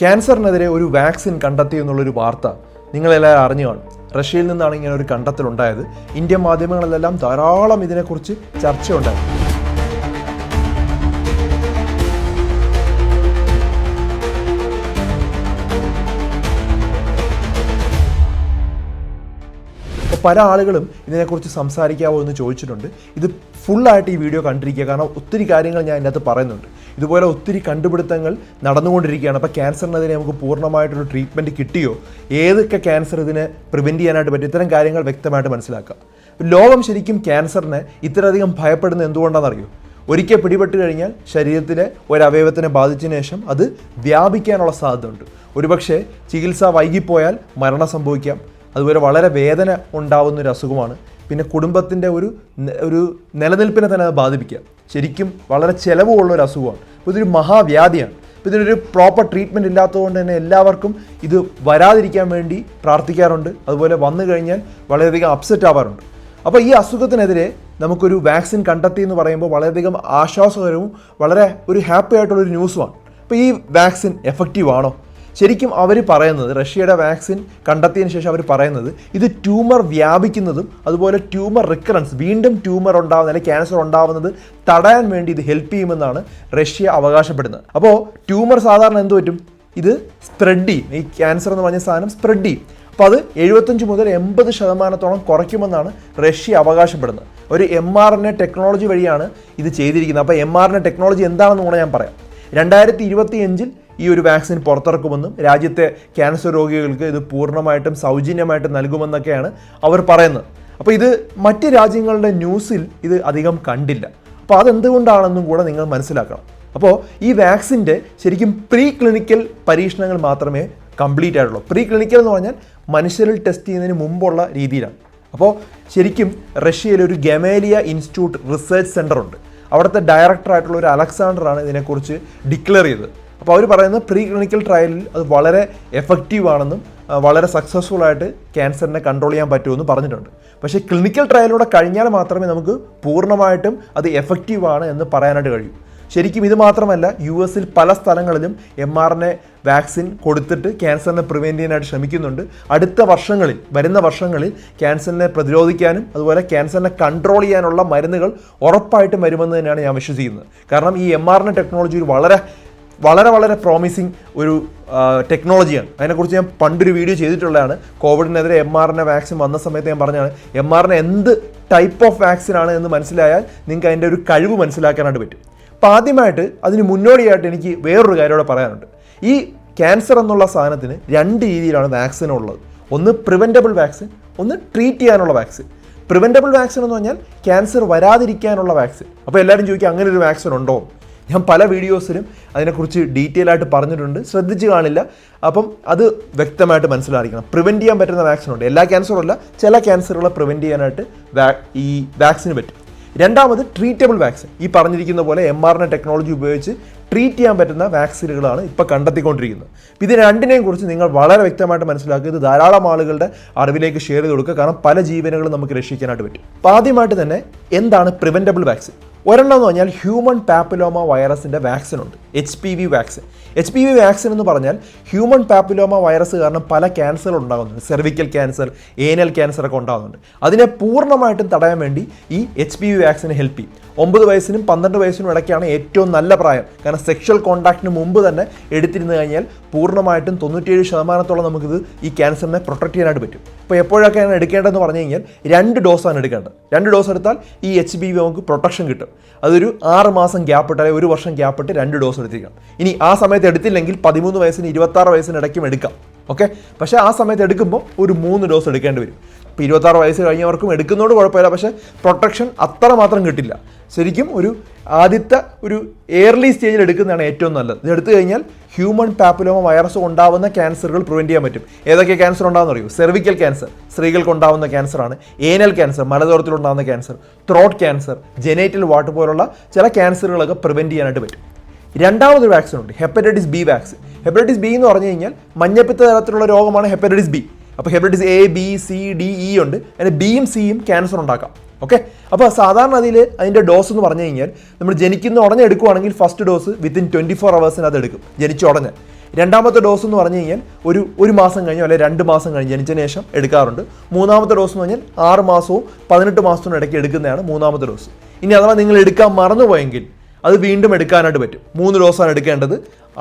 ക്യാൻസറിനെതിരെ ഒരു വാക്സിൻ കണ്ടെത്തി എന്നുള്ളൊരു വാർത്ത നിങ്ങളെല്ലാവരും അറിഞ്ഞു കാണും റഷ്യയിൽ നിന്നാണ് ഇങ്ങനെ ഒരു കണ്ടെത്തലുണ്ടായത്. ഇന്ത്യൻ മാധ്യമങ്ങളിലെല്ലാം ധാരാളം ഇതിനെക്കുറിച്ച് ചർച്ചയുണ്ടായി. പല ആളുകളും ഇതിനെക്കുറിച്ച് സംസാരിക്കാവോ എന്ന് ചോദിച്ചിട്ടുണ്ട്. ഇത് ഫുള്ളായിട്ട് ഈ വീഡിയോ കണ്ടിരിക്കുക. കാരണം ഒത്തിരി കാര്യങ്ങൾ ഞാൻ ഇതിനകത്ത് പറയുന്നുണ്ട്. ഇതുപോലെ ഒത്തിരി കണ്ടുപിടുത്തങ്ങൾ നടന്നുകൊണ്ടിരിക്കുകയാണ്. അപ്പോൾ ക്യാൻസറിനെതിരെ നമുക്ക് പൂർണമായിട്ടൊരു ട്രീറ്റ്മെന്റ് കിട്ടിയോ? ഏതൊക്കെ ക്യാൻസർ ഇതിനെ പ്രിവെന്റ് ചെയ്യാനായിട്ട് പറ്റും? ഇത്തരം കാര്യങ്ങൾ വ്യക്തമായിട്ട് മനസ്സിലാക്കുക. ലോകം ശരിക്കും ക്യാൻസറിനെ ഇത്രയധികം ഭയപ്പെടുന്നത് എന്തുകൊണ്ടാണെന്നറിയോ? ഒരിക്കൽ പിടിപെട്ട് കഴിഞ്ഞാൽ ശരീരത്തിലെ ഒരവയവത്തിനെ ബാധിച്ചതിന് ശേഷം അത് വ്യാപിക്കാനുള്ള സാധ്യതയുണ്ട്. ഒരുപക്ഷെ ചികിത്സ വൈകിപ്പോയാൽ മരണം സംഭവിക്കാം. അതുപോലെ വളരെ വേദന ഉണ്ടാവുന്ന ഒരു അസുഖമാണ്. പിന്നെ കുടുംബത്തിന്റെ ഒരു ഒരു നിലനിൽപ്പിനെ തന്നെ അത് ബാധിപ്പിക്കുക. ശരിക്കും വളരെ ചിലവുള്ള ഒരു അസുഖമാണ്. അപ്പോൾ ഇതൊരു മഹാവ്യാധിയാണ്. അപ്പോൾ ഇതിനൊരു പ്രോപ്പർ ട്രീറ്റ്മെന്റ് ഇല്ലാത്തതുകൊണ്ട് തന്നെ എല്ലാവർക്കും ഇത് വരാതിരിക്കാൻ വേണ്ടി പ്രാർത്ഥിക്കാറുണ്ട്. അതുപോലെ വന്നു കഴിഞ്ഞാൽ വളരെയധികം അപ്സെറ്റ് ആവാറുണ്ട്. അപ്പോൾ ഈ അസുഖത്തിനെതിരെ നമുക്കൊരു വാക്സിൻ കണ്ടെത്തി എന്ന് പറയുമ്പോൾ വളരെയധികം ആശ്വാസകരവും വളരെ ഒരു ഹാപ്പി ആയിട്ടുള്ളൊരു ന്യൂസുമാണ് അപ്പോൾ ഈ വാക്സിൻ എഫക്റ്റീവ് ആണോ? ശരിക്കും അവർ പറയുന്നത് റഷ്യയുടെ വാക്സിൻ കണ്ടെത്തിയതിന് ശേഷം അവർ പറയുന്നത് ഇത് ട്യൂമർ വ്യാപിക്കുന്നതും അതുപോലെ ട്യൂമർ റിക്കറൻസ് വീണ്ടും ട്യൂമർ ഉണ്ടാവുന്ന അല്ലെങ്കിൽ ക്യാൻസർ ഉണ്ടാവുന്നത് തടയാൻ വേണ്ടി ഇത് ഹെൽപ്പ് ചെയ്യുമെന്നാണ് റഷ്യ അവകാശപ്പെടുന്നത്. അപ്പോൾ ട്യൂമർ സാധാരണ എന്ത് പറ്റും? ഇത് സ്പ്രെഡ് ചെയ്യും. ഈ ക്യാൻസർ എന്ന് പറഞ്ഞ സാധനം സ്പ്രെഡ് ചെയ്യും. അപ്പോൾ അത് എഴുപത്തഞ്ച് മുതൽ എൺപത് ശതമാനത്തോളം കുറയ്ക്കുമെന്നാണ് റഷ്യ അവകാശപ്പെടുന്നത്. ഒരു M R N A technology വഴിയാണ് ഇത് ചെയ്തിരിക്കുന്നത്. അപ്പോൾ M R N A technology എന്താണെന്ന് കൂടെ ഞാൻ പറയാം. രണ്ടായിരത്തി ഇരുപത്തി അഞ്ചിൽ ഈ ഒരു വാക്സിൻ പുറത്തിറക്കുമെന്നും രാജ്യത്തെ ക്യാൻസർ രോഗികൾക്ക് ഇത് പൂർണമായിട്ടും സൗജന്യമായിട്ട് നൽകുമെന്നൊക്കെയാണ് അവർ പറയുന്നത്. അപ്പോൾ ഇത് മറ്റ് രാജ്യങ്ങളുടെ ന്യൂസിൽ ഇത് അധികം കണ്ടില്ല. അപ്പോൾ അതെന്തുകൊണ്ടാണെന്നും കൂടെ നിങ്ങൾ മനസ്സിലാക്കണം. അപ്പോൾ ഈ വാക്സിന്റെ ശരിക്കും പ്രീ ക്ലിനിക്കൽ പരീക്ഷണങ്ങൾ മാത്രമേ കംപ്ലീറ്റ് ആയിട്ടുള്ളൂ. പ്രീ ക്ലിനിക്കൽ എന്ന് പറഞ്ഞാൽ മനുഷ്യരിൽ ടെസ്റ്റ് ചെയ്യുന്നതിന് മുമ്പുള്ള രീതിയിലാണ്. അപ്പോൾ ശരിക്കും റഷ്യയിൽ ഒരു ഗമേലിയ ഇൻസ്റ്റിറ്റ്യൂട്ട് റിസർച്ച് സെന്റർ ഉണ്ട് അവിടുത്തെ ഡയറക്ടർ ആയിട്ടുള്ള ഒരു അലക്സാണ്ടറാണ് ഇതിനെക്കുറിച്ച് ഡിക്ലെയർ ചെയ്തത്. അപ്പോൾ അവർ പറയുന്നത് പ്രീ ക്ലിനിക്കൽ ട്രയലിൽ അത് വളരെ എഫക്റ്റീവ് ആണെന്നും വളരെ സക്സസ്ഫുൾ ആയിട്ട് ക്യാൻസറിനെ കൺട്രോൾ ചെയ്യാൻ പറ്റുമെന്ന് പറഞ്ഞിട്ടുണ്ട്. പക്ഷേ ക്ലിനിക്കൽ ട്രയലിലൂടെ കഴിഞ്ഞാൽ മാത്രമേ നമുക്ക് പൂർണമായിട്ടും അത് എഫക്റ്റീവ് ആണ് എന്ന് പറയാനായിട്ട് കഴിയൂ. ശരിക്കും ഇത് മാത്രമല്ല യു എസിൽ പല സ്ഥലങ്ങളിലും M R N A vaccine കൊടുത്തിട്ട് ക്യാൻസറിനെ പ്രിവെന്റ് ചെയ്യാനായിട്ട് ശ്രമിക്കുന്നുണ്ട്. അടുത്ത വർഷങ്ങളിൽ വരുന്ന വർഷങ്ങളിൽ ക്യാൻസറിനെ പ്രതിരോധിക്കാനും അതുപോലെ ക്യാൻസറിനെ കൺട്രോൾ ചെയ്യാനുള്ള മരുന്നുകൾ ഉറപ്പായിട്ടും വരുമെന്ന് തന്നെയാണ് ഞാൻ വിശ്വസിക്കുന്നത്. കാരണം ഈ എം ആർ എൻ എ വളരെ വളരെ വളരെ പ്രോമിസിങ് ഒരു ടെക്നോളജിയാണ് അതിനെക്കുറിച്ച് ഞാൻ പണ്ടൊരു വീഡിയോ ചെയ്തിട്ടുള്ളതാണ്. കോവിഡിനെതിരെ M R N A vaccine വന്ന സമയത്ത് ഞാൻ പറഞ്ഞാണ് എം ആർ എൻ എന്ത് ടൈപ്പ് ഓഫ് വാക്സിൻ ആണ് എന്ന് മനസ്സിലായാൽ നിങ്ങൾക്ക് അതിന്റെ ഒരു കഴിവ് മനസ്സിലാക്കാനായിട്ട് പറ്റും. അപ്പോൾ ആദ്യമായിട്ട് അതിന് മുന്നോടിയായിട്ട് എനിക്ക് വേറൊരു കാര്യം കൂടെ പറയാനുണ്ട്. ഈ ക്യാൻസർ എന്നുള്ള സാധനത്തിന് രണ്ട് രീതിയിലാണ് വാക്സിൻ ഉള്ളത്. ഒന്ന് പ്രിവെന്റബിൾ വാക്സിൻ ഒന്ന് ട്രീറ്റ് ചെയ്യാനുള്ള വാക്സിൻ പ്രിവെന്റബിൾ വാക്സിൻ എന്ന് പറഞ്ഞാൽ ക്യാൻസർ വരാതിരിക്കാനുള്ള വാക്സിൻ അപ്പോൾ എല്ലാവരും ചോദിക്കുക അങ്ങനെ ഒരു വാക്സിൻ ഉണ്ടോ? ഞാൻ പല വീഡിയോസിലും അതിനെക്കുറിച്ച് ഡീറ്റെയിൽ ആയിട്ട് പറഞ്ഞിട്ടുണ്ട്. ശ്രദ്ധിച്ച് കാണില്ല. അപ്പം അത് വ്യക്തമായിട്ട് മനസ്സിലായിരിക്കണം. പ്രിവെന്റ് ചെയ്യാൻ പറ്റുന്ന വാക്സിൻ ഉണ്ട്. എല്ലാ ക്യാൻസറും അല്ല ചില ക്യാൻസറുകളെ പ്രിവെന്റ് ചെയ്യാനായിട്ട് ഈ വാക്സിന് പറ്റും. രണ്ടാമത് ട്രീറ്റബിൾ വാക്സിൻ ഈ പറഞ്ഞിരിക്കുന്ന പോലെ എം ആർ എൻ ടെക്നോളജി ഉപയോഗിച്ച് ട്രീറ്റ് ചെയ്യാൻ പറ്റുന്ന വാക്സിനുകളാണ് ഇപ്പോൾ കണ്ടെത്തിക്കൊണ്ടിരിക്കുന്നത്. ഇത് രണ്ടിനെയും കുറിച്ച് നിങ്ങൾ വളരെ വ്യക്തമായിട്ട് മനസ്സിലാക്കുക. ഇത് ധാരാളം ആളുകളുടെ അറിവിലേക്ക് ഷെയർ ചെയ്ത് കൊടുക്കുക. കാരണം പല ജീവനുകളും നമുക്ക് രക്ഷിക്കാനായിട്ട് പറ്റും. അപ്പോൾ ആദ്യമായിട്ട് തന്നെ എന്താണ് പ്രിവെന്റബിൾ വാക്സിൻ ഒരെണ്ണം എന്ന് പറഞ്ഞാൽ ഹ്യൂമൻ പാപ്പിലോമ വൈറസിന്റെ വാക്സിൻ ഉണ്ട്. H P V vaccine H P V vaccine എന്ന് പറഞ്ഞാൽ ഹ്യൂമൻ പാപ്പിലോമ വൈറസ് കാരണം പല ക്യാൻസർ ഉണ്ടാകുന്നുണ്ട്. സെർവിക്കൽ ക്യാൻസർ ഏനൽ ക്യാൻസർ ഒക്കെ ഉണ്ടാകുന്നുണ്ട്. അതിനെ പൂർണമായിട്ടും തടയാൻ വേണ്ടി ഈ എച്ച് പി വി വാക്സിന് ഹെൽപ്പ് ചെയ്യും. ഒമ്പത് വയസ്സിനും പന്ത്രണ്ട് വയസ്സിനും ഇടയ്ക്കാണ് ഏറ്റവും നല്ല പ്രായം. കാരണം സെക്ഷൽ കോണ്ടാക്റ്റിന് മുമ്പ് തന്നെ എടുത്തിരുന്നു കഴിഞ്ഞാൽ പൂർണമായിട്ടും തൊണ്ണൂറ്റിയേഴ് ശതമാനത്തോളം നമുക്കിത് ഈ ക്യാൻസറിനെ പ്രൊട്ടക്ട് ചെയ്യാനായിട്ട് പറ്റും. അപ്പോൾ എപ്പോഴൊക്കെയാണ് എടുക്കേണ്ടതെന്ന് പറഞ്ഞു കഴിഞ്ഞാൽ രണ്ട് ഡോസാണ് എടുക്കേണ്ടത്. രണ്ട് ഡോസ് എടുത്താൽ ഈ എച്ച് ബി വി നമുക്ക് പ്രൊട്ടക്ഷൻ കിട്ടും. അതൊരു ആറ് മാസം ഗ്യാപ്പ് ഇട്ട് അല്ലെങ്കിൽ ഒരു വർഷം ഗ്യാപ്പ് ഇട്ട് രണ്ട് ഡോസ് എടുത്തിരിക്കണം. ഇനി ആ സമയത്ത് എടുത്തില്ലെങ്കിൽ പതിമൂന്ന് വയസ്സിന് ഇരുപത്താറ് വയസ്സിന് ഇടയ്ക്കും എടുക്കാം. ഓക്കെ പക്ഷേ ആ സമയത്ത് എടുക്കുമ്പോൾ ഒരു മൂന്ന് ഡോസ് എടുക്കേണ്ടി വരും. ഇപ്പോൾ ഇരുപത്താറ് വയസ്സ് കഴിഞ്ഞവർക്കും എടുക്കുന്നതുകൊണ്ട് കുഴപ്പമില്ല. പക്ഷേ പ്രൊട്ടക്ഷൻ അത്ര മാത്രം കിട്ടില്ല. ശരിക്കും ഒരു ആദ്യത്തെ ഒരു എയർലി സ്റ്റേജിൽ എടുക്കുന്നതാണ് ഏറ്റവും നല്ലത്. ഇത് എടുത്തു കഴിഞ്ഞാൽ ഹ്യൂമൺ പാപ്പുലോമ വൈറസ് ഉണ്ടാവുന്ന ക്യാൻസറുകൾ പ്രിവെന്റ് ചെയ്യാൻ പറ്റും. ഏതൊക്കെ ക്യാൻസർ ഉണ്ടാകുന്ന അറിയൂ? സെർവിക്കൽ ക്യാൻസർ സ്ത്രീകൾക്ക് ഉണ്ടാവുന്ന ക്യാൻസറാണ് anal cancer മലദോരത്തിലുണ്ടാകുന്ന cancer throat cancer genital wart പോലുള്ള ചില ക്യാൻസറുകളൊക്കെ പ്രിവെന്റ് ചെയ്യാനായിട്ട് പറ്റും. രണ്ടാമതൊരു വാക്സിൻ ഉണ്ട് hepatitis B vaccine hepatitis B എന്ന് പറഞ്ഞു കഴിഞ്ഞാൽ മഞ്ഞപ്പിത്ത തരത്തിലുള്ള രോഗമാണ് ഹെപ്പറ്റൈറ്റിസ് ബി അപ്പോൾ hepatitis A B C D E ഉണ്ട്. അതിന് ബിയും സിയും ക്യാൻസർ ഉണ്ടാക്കാം. ഓക്കെ അപ്പോൾ സാധാരണ അതിൽ അതിന്റെ ഡോസ് എന്ന് പറഞ്ഞു കഴിഞ്ഞാൽ നമ്മൾ ജനിക്കുന്ന ഉടനെ എടുക്കുവാണെങ്കിൽ first dose within twenty four അവേഴ്സിന് അത് എടുക്കും. ജനിച്ച ഉടനെ. രണ്ടാമത്തെ ഡോസ് എന്ന് പറഞ്ഞു കഴിഞ്ഞാൽ ഒരു ഒരു മാസം കഴിഞ്ഞോ അല്ലെങ്കിൽ രണ്ട് മാസം കഴിഞ്ഞ് ജനിച്ചതിന് ശേഷം എടുക്കാറുണ്ട്. മൂന്നാമത്തെ ഡോസ് എന്ന് പറഞ്ഞാൽ ആറ് മാസവും പതിനെട്ട് മാസത്തിനും ഇടയ്ക്ക് എടുക്കുന്നതാണ് മൂന്നാമത്തെ ഡോസ് ഇനി അഥവാ നിങ്ങൾ എടുക്കാൻ മറന്നുപോയെങ്കിൽ അത് വീണ്ടും എടുക്കാനായിട്ട് പറ്റും. മൂന്ന് ഡോസാണ് എടുക്കേണ്ടത്.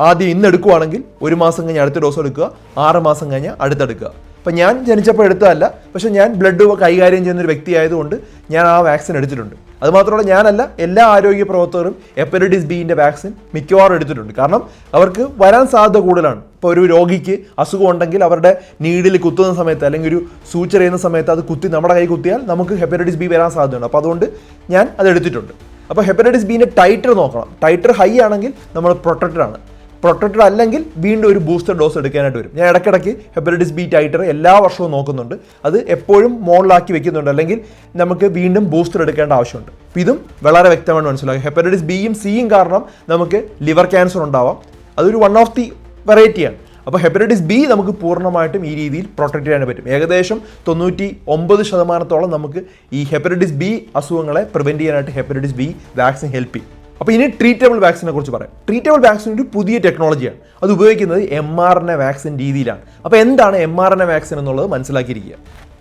ആദ്യം ഇന്ന് എടുക്കുവാണെങ്കിൽ ഒരു മാസം കഴിഞ്ഞ് അടുത്ത ഡോസ് എടുക്കുക. ആറ് മാസം കഴിഞ്ഞ് അടുത്തെടുക്കുക അപ്പം ഞാൻ ജനിച്ചപ്പോൾ എടുത്തതല്ല. പക്ഷേ ഞാൻ ബ്ലഡ് കൈകാര്യം ചെയ്യുന്ന ഒരു വ്യക്തി ആയതുകൊണ്ട് ഞാൻ ആ വാക്സിൻ എടുത്തിട്ടുണ്ട്. അതുമാത്രമല്ല ഞാനല്ല എല്ലാ ആരോഗ്യ പ്രവർത്തകരും ഹെപ്പറ്റൈറ്റിസ് ബിന്റെ വാക്സിൻ മിക്കവാറും എടുത്തിട്ടുണ്ട്. കാരണം അവർക്ക് വരാൻ സാധ്യത കൂടുതലാണ്. ഇപ്പോൾ ഒരു രോഗിക്ക് അസുഖം ഉണ്ടെങ്കിൽ അവരുടെ നീഡിൽ കുത്തുന്ന സമയത്ത് അല്ലെങ്കിൽ ഒരു സൂച്ചർ ചെയ്യുന്ന സമയത്ത് അത് കുത്തി നമ്മുടെ കൈ കുത്തിയാൽ നമുക്ക് ഹെപ്പറ്റൈറ്റിസ് ബി വരാൻ സാധ്യതയുണ്ട്. അപ്പോൾ അതുകൊണ്ട് ഞാൻ അത് എടുത്തിട്ടുണ്ട്. അപ്പോൾ ഹെപ്പറ്റൈറ്റിസ് ബിന്റെ ടൈറ്റർ നോക്കണം. ടൈറ്റർ ഹൈ ആണെങ്കിൽ നമ്മൾ പ്രൊട്ടക്റ്റഡ് ആണ്. പ്രൊട്ടക്റ്റഡ് അല്ലെങ്കിൽ വീണ്ടും ഒരു ബൂസ്റ്റർ ഡോസ് എടുക്കാനായിട്ട് വരും. ഞാൻ ഇടയ്ക്കിടയ്ക്ക് ഹെപ്പറ്റൈറ്റിസ് ബി ടൈറ്റർ എല്ലാ വർഷവും നോക്കുന്നുണ്ട്. അത് എപ്പോഴും മോളിലാക്കി വെക്കുന്നുണ്ട്. അല്ലെങ്കിൽ നമുക്ക് വീണ്ടും ബൂസ്റ്റർ എടുക്കേണ്ട ആവശ്യമുണ്ട്. അപ്പോൾ ഇതും വളരെ വ്യക്തമാണ് മനസ്സിലാക്കുക ഹെപ്പറ്റൈറ്റിസ് ബിയും സിയും കാരണം നമുക്ക് ലിവർ ക്യാൻസർ ഉണ്ടാവാം. അതൊരു വൺ ഓഫ് ദി വെറൈറ്റിയാണ് അപ്പോൾ ഹെപ്പറ്റൈറ്റിസ് ബി നമുക്ക് പൂർണമായിട്ടും ഈ രീതിയിൽ പ്രൊട്ടക്ട് ചെയ്യാൻ പറ്റും. ഏകദേശം തൊണ്ണൂറ്റി ഒമ്പത് ശതമാനത്തോളം നമുക്ക് ഈ ഹെപ്പറ്റൈറ്റിസ് ബി അസുഖങ്ങളെ പ്രിവെന്റ് ചെയ്യാനായിട്ട് ഹെപ്പറ്റൈറ്റിസ് ബി വാക്സിൻ ഹെൽപ്പ് ചെയ്യും. അപ്പോൾ ഇനി ട്രീറ്റബിൾ വാക്സിനെ കുറിച്ച് പറയാം. ട്രീറ്റബിൾ വാക്സിൻ ഒരു പുതിയ ടെക്നോളജിയാണ് അത് ഉപയോഗിക്കുന്നത് M R N A vaccine രീതിയിലാണ്. അപ്പോൾ എന്താണ് M R N A vaccine എന്നുള്ളത് മനസ്സിലാക്കിയിരിക്കുക.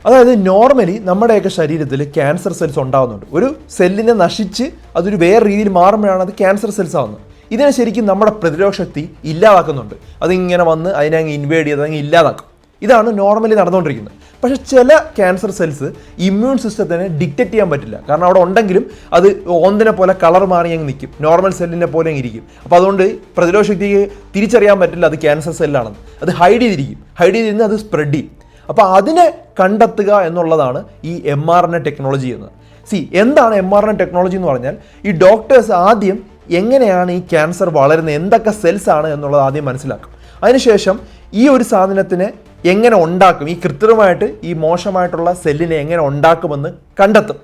അതായത് നോർമലി നമ്മുടെയൊക്കെ ശരീരത്തിൽ ക്യാൻസർ സെൽസ് ഉണ്ടാകുന്നുണ്ട് ഒരു സെല്ലിനെ നശിച്ച് അതൊരു വേറെ രീതിയിൽ മാറുമ്പോഴാണ് അത് ക്യാൻസർ സെൽസ് ആവുന്നത്. ഇതിനെ ശരിക്കും നമ്മുടെ പ്രതിരോധ ശക്തി ഇല്ലാതാക്കുന്നുണ്ട്. അതിങ്ങനെ വന്ന് അതിനെ അങ്ങ് ഇൻവേഡ് ചെയ്ത് അങ്ങ് ഇല്ലാതാക്കും. ഇതാണ് നോർമലി നടന്നുകൊണ്ടിരിക്കുന്നത്. പക്ഷേ ചില ക്യാൻസർ സെൽസ് ഇമ്മ്യൂൺ സിസ്റ്റത്തിനെ ഡിക്റ്റേറ്റ് ചെയ്യാൻ പറ്റില്ല. കാരണം അവിടെ ഉണ്ടെങ്കിലും അത് ഓന്തിനെ പോലെ കളർ മാറി അങ്ങ് നിൽക്കും. നോർമൽ സെല്ലിനെ പോലെ അങ്ങ് ഇരിക്കും. അപ്പോൾ അതുകൊണ്ട് പ്രതിരോധ ശക്തിക്ക് തിരിച്ചറിയാൻ പറ്റില്ല അത് ക്യാൻസർ സെല്ലാണെന്ന് അത് ഹൈഡ് ചെയ്തിരിക്കും. ഹൈഡ് ചെയ്തിരുന്ന് അത് സ്പ്രെഡ് ചെയ്യും. അപ്പോൾ അതിനെ കണ്ടെത്തുക എന്നുള്ളതാണ് ഈ M R N A technology എന്ന് സി എന്താണ് M R N A technology എന്ന് പറഞ്ഞാൽ ഈ ഡോക്ടേഴ്സ് ആദ്യം എങ്ങനെയാണ് ഈ ക്യാൻസർ വളരുന്നത്? എന്തൊക്കെ സെൽസ് ആണ് എന്നുള്ളത് ആദ്യം മനസ്സിലാക്കും. അതിനുശേഷം ഈ ഒരു സാധനത്തിന് എങ്ങനെ ഉണ്ടാക്കും? ഈ കൃത്രിമമായിട്ട് ഈ മോശമായിട്ടുള്ള സെല്ലിനെ എങ്ങനെ ഉണ്ടാക്കുമെന്ന് കണ്ടെത്തും.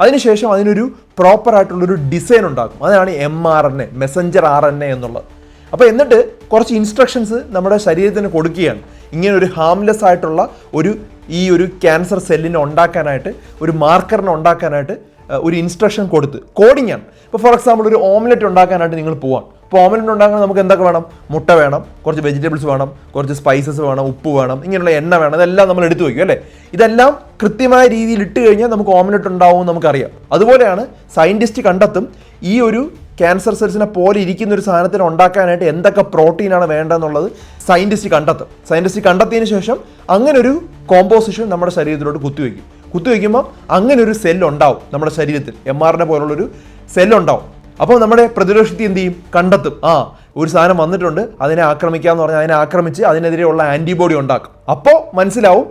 അതിനുശേഷം അതിനൊരു പ്രോപ്പറായിട്ടുള്ളൊരു ഡിസൈൻ ഉണ്ടാക്കും. അതാണ് M R N A messenger R N A എന്നുള്ളത്. അപ്പോൾ എന്നിട്ട് കുറച്ച് ഇൻസ്ട്രക്ഷൻസ് നമ്മുടെ ശരീരത്തിന് കൊടുക്കുകയാണ്. ഇങ്ങനെ ഒരു ഹാംലെസ് ആയിട്ടുള്ള ഒരു ഈ ഒരു ക്യാൻസർ സെല്ലിനെ ഉണ്ടാക്കാനായിട്ട് ഒരു മാർക്കറിനെ ഉണ്ടാക്കാനായിട്ട് ഒരു ഇൻസ്ട്രക്ഷൻ കൊടുത്ത്. കോഡിംഗ് ആണ്. ഇപ്പോൾ ഫോർ എക്സാമ്പിൾ ഒരു ഓംലെറ്റ് ഉണ്ടാക്കാനായിട്ട് നിങ്ങൾ പോവാം ഇപ്പോൾ ഓംലെറ്റ് ഉണ്ടാക്കാൻ നമുക്ക് എന്തൊക്കെ വേണം? മുട്ട വേണം കുറച്ച് വെജിറ്റബിൾസ് വേണം കുറച്ച് സ്പൈസസ് വേണം ഉപ്പ് വേണം ഇങ്ങനെയുള്ള എണ്ണ വേണം. ഇതെല്ലാം നമ്മൾ എടുത്തു വയ്ക്കും അല്ലേ? ഇതെല്ലാം കൃത്യമായ രീതിയിൽ ഇട്ട് കഴിഞ്ഞാൽ നമുക്ക് ഓംലെറ്റ് ഉണ്ടാവും നമുക്കറിയാം. അതുപോലെയാണ് സയന്റിസ്റ്റ് കണ്ടെത്തും ഈ ഒരു ക്യാൻസർ സെൽസിനെ പോലെ ഇരിക്കുന്ന ഒരു സാധനത്തിന് ഉണ്ടാക്കാനായിട്ട് എന്തൊക്കെ പ്രോട്ടീനാണ് വേണ്ടതെന്നുള്ളത് സയന്റിസ്റ്റ് കണ്ടെത്തും. സയന്റിസ്റ്റ് കണ്ടെത്തിയതിന് ശേഷം അങ്ങനെ ഒരു കോമ്പോസിഷൻ നമ്മുടെ ശരീരത്തിലോട്ട് കുത്തിവെക്കും കുത്തിവെക്കുമ്പോൾ അങ്ങനെ ഒരു സെൽ ഉണ്ടാവും നമ്മുടെ ശരീരത്തിൽ. എം ആറിനെ പോലുള്ളൊരു സെല്ലുണ്ടാവും അപ്പോൾ നമ്മുടെ പ്രതിരോധത്തി എന്ത് ചെയ്യും? കണ്ടെത്തും. ആ ഒരു സാധനം വന്നിട്ടുണ്ട്. അതിനെ ആക്രമിക്കാന്ന് പറഞ്ഞാൽ അതിനെ ആക്രമിച്ച് അതിനെതിരെയുള്ള ആന്റിബോഡി ഉണ്ടാക്കും. അപ്പോൾ മനസ്സിലാവും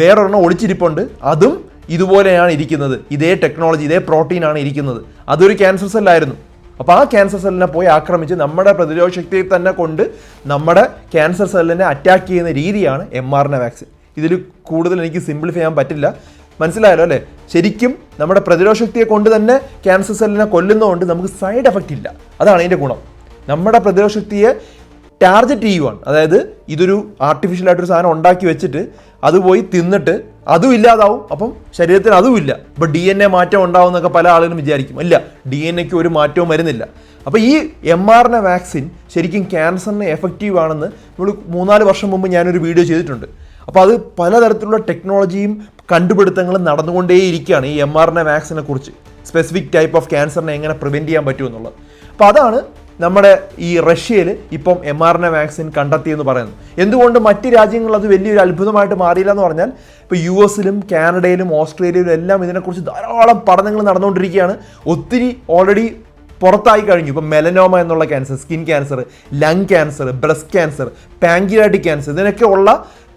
വേറൊരെണ്ണം ഒളിച്ചിരിപ്പുണ്ട്. അതും ഇതുപോലെയാണ് ഇരിക്കുന്നത്. ഇതേ ടെക്നോളജി ഇതേ പ്രോട്ടീനാണ് ഇരിക്കുന്നത്. അതൊരു ക്യാൻസർ സെല്ലായിരുന്നു അപ്പോൾ ആ ക്യാൻസർ സെല്ലിനെ പോയി ആക്രമിച്ച് നമ്മുടെ പ്രതിരോധ ശക്തിയെ തന്നെ കൊണ്ട് നമ്മുടെ ക്യാൻസർ സെല്ലിനെ അറ്റാക്ക് ചെയ്യുന്ന രീതിയാണ് എം ആർ എൻ വാക്സിൻ ഇതിൽ കൂടുതൽ എനിക്ക് സിംപ്ലിഫൈ ചെയ്യാൻ പറ്റില്ല. മനസ്സിലായല്ലോ അല്ലേ? ശരിക്കും നമ്മുടെ പ്രതിരോധ ശക്തിയെ കൊണ്ട് തന്നെ ക്യാൻസർ സെല്ലിനെ കൊല്ലുന്നതുകൊണ്ട് നമുക്ക് സൈഡ് എഫക്റ്റ് ഇല്ല. അതാണ് അതിന്റെ ഗുണം. നമ്മുടെ പ്രതിരോധ ശക്തിയെ ടാർഗറ്റ് ചെയ്യുവാണ് അതായത് ഇതൊരു ആർട്ടിഫിഷ്യൽ ആയിട്ടൊരു സാധനം ഉണ്ടാക്കി വെച്ചിട്ട് അത് പോയി തിന്നിട്ട് അതും ഇല്ലാതാവും. അപ്പം ശരീരത്തിന് അതും ഇല്ല. ഇപ്പം ഡി എൻ എ മാറ്റം ഉണ്ടാവും എന്നൊക്കെ പല ആളുകളും വിചാരിക്കും. ഇല്ല ഡി എൻ എക്ക് ഒരു മാറ്റവും വരുന്നില്ല. അപ്പോൾ ഈ M R N A vaccine ശരിക്കും ക്യാൻസറിന് എഫക്റ്റീവ് ആണെന്ന് നമ്മൾ മൂന്നാൽ വർഷം മുമ്പ് ഞാനൊരു വീഡിയോ ചെയ്തിട്ടുണ്ട്. അപ്പോൾ അത് പലതരത്തിലുള്ള ടെക്നോളജിയും കണ്ടുപിടുത്തങ്ങളും നടന്നുകൊണ്ടേയിരിക്കുകയാണ് ഈ എം ആർ എൻ എ വാക്സിനെ കുറിച്ച്. സ്പെസിഫിക് ടൈപ്പ് ഓഫ് ക്യാൻസറിനെ എങ്ങനെ പ്രിവെന്റ് ചെയ്യാൻ പറ്റുമെന്നുള്ളത് അപ്പോൾ അതാണ് നമ്മുടെ ഈ റഷ്യയിൽ ഇപ്പം M R N A vaccine കണ്ടെത്തിയെന്ന് പറയുന്നത്. എന്തുകൊണ്ട് മറ്റ് രാജ്യങ്ങൾ അത് വലിയൊരു അത്ഭുതമായിട്ട് മാറിയില്ല എന്ന് പറഞ്ഞാൽ ഇപ്പോൾ യു എസിലും കാനഡയിലും ഓസ്ട്രേലിയയിലും എല്ലാം ഇതിനെക്കുറിച്ച് ധാരാളം പഠനങ്ങൾ നടന്നുകൊണ്ടിരിക്കുകയാണ്. ഒത്തിരി ഓൾറെഡി പുറത്തായി കഴിഞ്ഞു. ഇപ്പം മെലനോമ എന്നുള്ള cancer skin cancer lung cancer breast cancer pancreatic cancer ഇതിനൊക്കെ ഉള്ള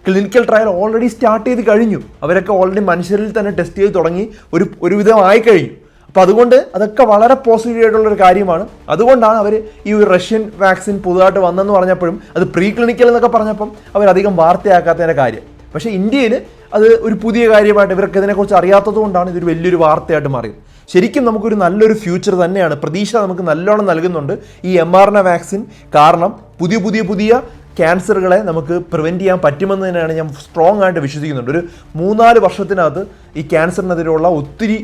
ക്ലിനിക്കൽ ട്രയൽ ഓൾറെഡി സ്റ്റാർട്ട് ചെയ്ത് കഴിഞ്ഞു. അവരൊക്കെ ഓൾറെഡി മനുഷ്യരിൽ തന്നെ ടെസ്റ്റ് ചെയ്ത് തുടങ്ങി. ഒരു ഒരുവിധം ആയി കഴിഞ്ഞു. അപ്പോൾ അതുകൊണ്ട് അതൊക്കെ വളരെ പോസിറ്റീവ് ആയിട്ടുള്ളൊരു കാര്യമാണ്. അതുകൊണ്ടാണ് അവർ ഈ ഒരു റഷ്യൻ വാക്സിൻ പുതുതായിട്ട് വന്നെന്ന് പറഞ്ഞപ്പോഴും അത് പ്രീ ക്ലിനിക്കൽ എന്നൊക്കെ പറഞ്ഞപ്പം അവരധികം വാർത്തയാക്കാത്തതിന്റെ കാര്യം. പക്ഷേ ഇന്ത്യയിൽ അത് ഒരു പുതിയ കാര്യമായിട്ട് ഇവർക്ക് ഇതിനെക്കുറിച്ച് അറിയാത്തത് കൊണ്ടാണ് ഇതൊരു വലിയൊരു വാർത്തയായിട്ട് മാറിയത്. ശരിക്കും നമുക്കൊരു നല്ലൊരു ഫ്യൂച്ചർ തന്നെയാണ്. പ്രതീക്ഷ നമുക്ക് നല്ലോണം നൽകുന്നുണ്ട് ഈ M R N A vaccine കാരണം പുതിയ പുതിയ പുതിയ ക്യാൻസറുകളെ നമുക്ക് പ്രിവെന്റ് ചെയ്യാൻ പറ്റുമെന്ന് തന്നെയാണ് ഞാൻ സ്ട്രോങ് ആയിട്ട് വിശ്വസിക്കുന്നുണ്ട്. ഒരു മൂന്നാൽ വർഷത്തിനകത്ത് ഈ ക്യാൻസറിനെതിരെയുള്ള ഒത്തിരി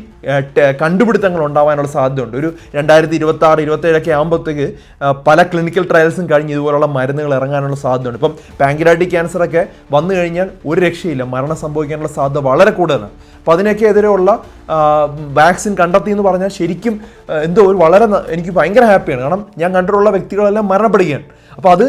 കണ്ടുപിടുത്തങ്ങൾ ഉണ്ടാവാനുള്ള സാധ്യതയുണ്ട്. ഒരു രണ്ടായിരത്തി ഇരുപത്തി ആറ് ഇരുപത്തേഴൊക്കെ ആകുമ്പോഴത്തേക്ക് പല ക്ലിനിക്കൽ ട്രയൽസും കഴിഞ്ഞ് ഇതുപോലുള്ള മരുന്നുകൾ ഇറങ്ങാനുള്ള സാധ്യതയുണ്ട്. ഇപ്പം പാങ്കിരാറ്റിക് ക്യാൻസറൊക്കെ വന്നു കഴിഞ്ഞാൽ ഒരു രക്ഷയില്ല. മരണം സംഭവിക്കാനുള്ള സാധ്യത വളരെ കൂടുതലാണ്. അപ്പോൾ അതിനൊക്കെ എതിരെയുള്ള വാക്സിൻ കണ്ടെത്തി എന്ന് പറഞ്ഞാൽ ശരിക്കും എന്തോ ഒരു വളരെ എനിക്ക് ഭയങ്കര ഹാപ്പിയാണ് കാരണം ഞാൻ കണ്ടിട്ടുള്ള വ്യക്തികളെല്ലാം മരണപ്പെടുകയാണ്. അപ്പോൾ അത്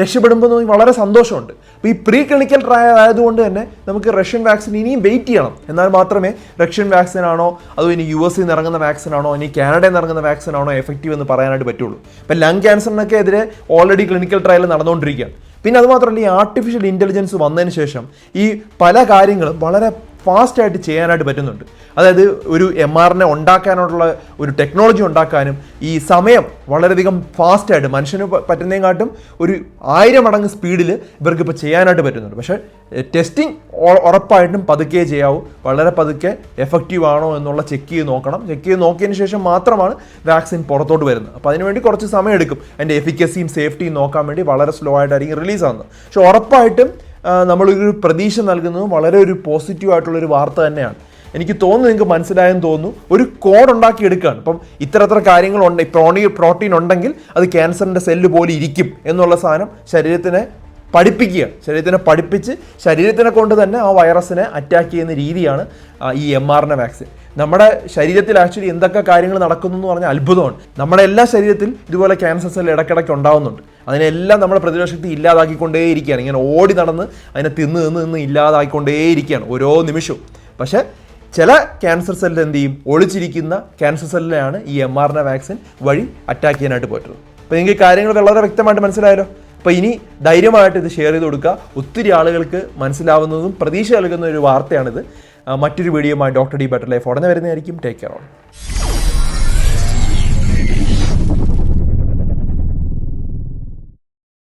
രക്ഷപ്പെടുമ്പോൾ നമുക്ക് വളരെ സന്തോഷമുണ്ട്. അപ്പോൾ ഈ പ്രീ ക്ലിനിക്കൽ ട്രയൽ ആയതുകൊണ്ട് തന്നെ നമുക്ക് റഷ്യൻ വാക്സിൻ ഇനിയും വെയിറ്റ് ചെയ്യണം. എന്നാൽ മാത്രമേ റഷ്യൻ വാക്സിൻ ആണോ അതോ ഇനി യു നിന്ന് ഇറങ്ങുന്ന വാക്സിൻ ആണോ ഇനി കാനഡയിൽ നിന്ന് ഇറങ്ങുന്ന വാക്സിൻ ആണോ എഫക്റ്റീവ് എന്ന് പറയാനായിട്ട് പറ്റുള്ളൂ. ഇപ്പം ലങ് ക്യാൻസറിനൊക്കെ എതിരെ ഓൾറെഡി ക്ലിനിക്കൽ ട്രയൽ നടന്നുകൊണ്ടിരിക്കുകയാണ്. പിന്നെ അതുമാത്രമല്ല ഈ ആർട്ടിഫിഷ്യൽ ഇന്റലിജൻസ് വന്നതിന് ശേഷം ഈ പല കാര്യങ്ങളും വളരെ ഫാസ്റ്റ് ആയിട്ട് ചെയ്യാനായിട്ട് പറ്റുന്നുണ്ട്. അതായത് ഒരു എം ആറിനെ ഉണ്ടാക്കാനുള്ള ഒരു ടെക്നോളജി ഉണ്ടാക്കാനും ഈ സമയം വളരെയധികം ഫാസ്റ്റായിട്ട് മനുഷ്യന് പറ്റുന്നതിനെക്കാട്ടും ഒരു ആയിരം മടങ്ങ് സ്പീഡിൽ ഇവർക്ക് ഇപ്പോൾ ചെയ്യാനായിട്ട് പറ്റുന്നുണ്ട്. പക്ഷേ ടെസ്റ്റിംഗ് ഉറപ്പായിട്ടും പതുക്കെ ചെയ്യാവൂ. വളരെ പതുക്കെ എഫക്റ്റീവ് ആണോ എന്നുള്ള ചെക്ക് ചെയ്ത് നോക്കണം. ചെക്ക് ചെയ്ത് നോക്കിയതിന് ശേഷം മാത്രമാണ് വാക്സിൻ പുറത്തോട്ട് വരുന്നത്. അപ്പോൾ അതിനുവേണ്ടി കുറച്ച് സമയം എടുക്കും. അതിന്റെ എഫിക്കസിയും സേഫ്റ്റിയും നോക്കാൻ വേണ്ടി വളരെ സ്ലോ ആയിട്ടായിരിക്കും റിലീസ് ആവുന്നത്. പക്ഷേ ഉറപ്പായിട്ടും നമ്മളൊരു പ്രതീക്ഷ നൽകുന്നതും വളരെ ഒരു പോസിറ്റീവ് ആയിട്ടുള്ളൊരു വാർത്ത തന്നെയാണ്. എനിക്ക് തോന്നുന്നു നിങ്ങൾക്ക് മനസ്സിലായെന്ന് തോന്നുന്നു. ഒരു കോഡ് ഉണ്ടാക്കിയെടുക്കുകയാണ്. ഇപ്പം ഇത്ര ഇത്ര കാര്യങ്ങളുണ്ട് പ്രോണി പ്രോട്ടീൻ ഉണ്ടെങ്കിൽ അത് ക്യാൻസറിന്റെ സെല്ല് പോലെ ഇരിക്കും എന്നുള്ള സാധനം ശരീരത്തിനെ പഠിപ്പിക്കുക ശരീരത്തിനെ പഠിപ്പിച്ച് ശരീരത്തിനെ കൊണ്ട് തന്നെ ആ വൈറസിനെ അറ്റാക്ക് ചെയ്യുന്ന രീതിയാണ് ഈ എം ആർ എൻ വാക്സിൻ നമ്മുടെ ശരീരത്തിൽ ആക്ച്വലി എന്തൊക്കെ കാര്യങ്ങൾ നടക്കുന്നു എന്ന് പറഞ്ഞാൽ അത്ഭുതമാണ്. നമ്മുടെ എല്ലാ ശരീരത്തിൽ ഇതുപോലെ ക്യാൻസർ സെൽ ഇടയ്ക്കിടയ്ക്ക് ഉണ്ടാവുന്നുണ്ട്. അതിനെല്ലാം നമ്മുടെ പ്രതിരോധശക്തി ഇല്ലാതാക്കിക്കൊണ്ടേയിരിക്കുകയാണ്. ഇങ്ങനെ ഓടി നടന്ന് അതിനെ തിന്ന് തിന്ന് നിന്ന് ഇല്ലാതാക്കിക്കൊണ്ടേയിരിക്കുകയാണ് ഓരോ നിമിഷവും. പക്ഷേ ചില ക്യാൻസർ സെല്ലിൽ എന്ത് ചെയ്യും? ഒളിച്ചിരിക്കുന്ന ക്യാൻസർ സെല്ലിലാണ് ഈ എം ആർ എൻ വാക്സിൻ വഴി അറ്റാക്ക് ചെയ്യാനായിട്ട് പറ്റുന്നത് അപ്പോൾ നിങ്ങൾക്ക് കാര്യങ്ങൾ വളരെ വ്യക്തമായിട്ട് മനസ്സിലായല്ലോ? അപ്പോൾ ഇനി ധൈര്യമായിട്ട് ഇത് ഷെയർ ചെയ്ത് കൊടുക്കുക. ഒത്തിരി ആളുകൾക്ക് മനസ്സിലാവുന്നതും പ്രതീക്ഷ നൽകുന്ന ഒരു വാർത്തയാണിത്. മറ്റൊരു വീഡിയോയുമായി ഡോക്ടർ ഡി ബെറ്റർ ലൈഫ് ഉടനെ വരുന്നതായിരിക്കും. Take care on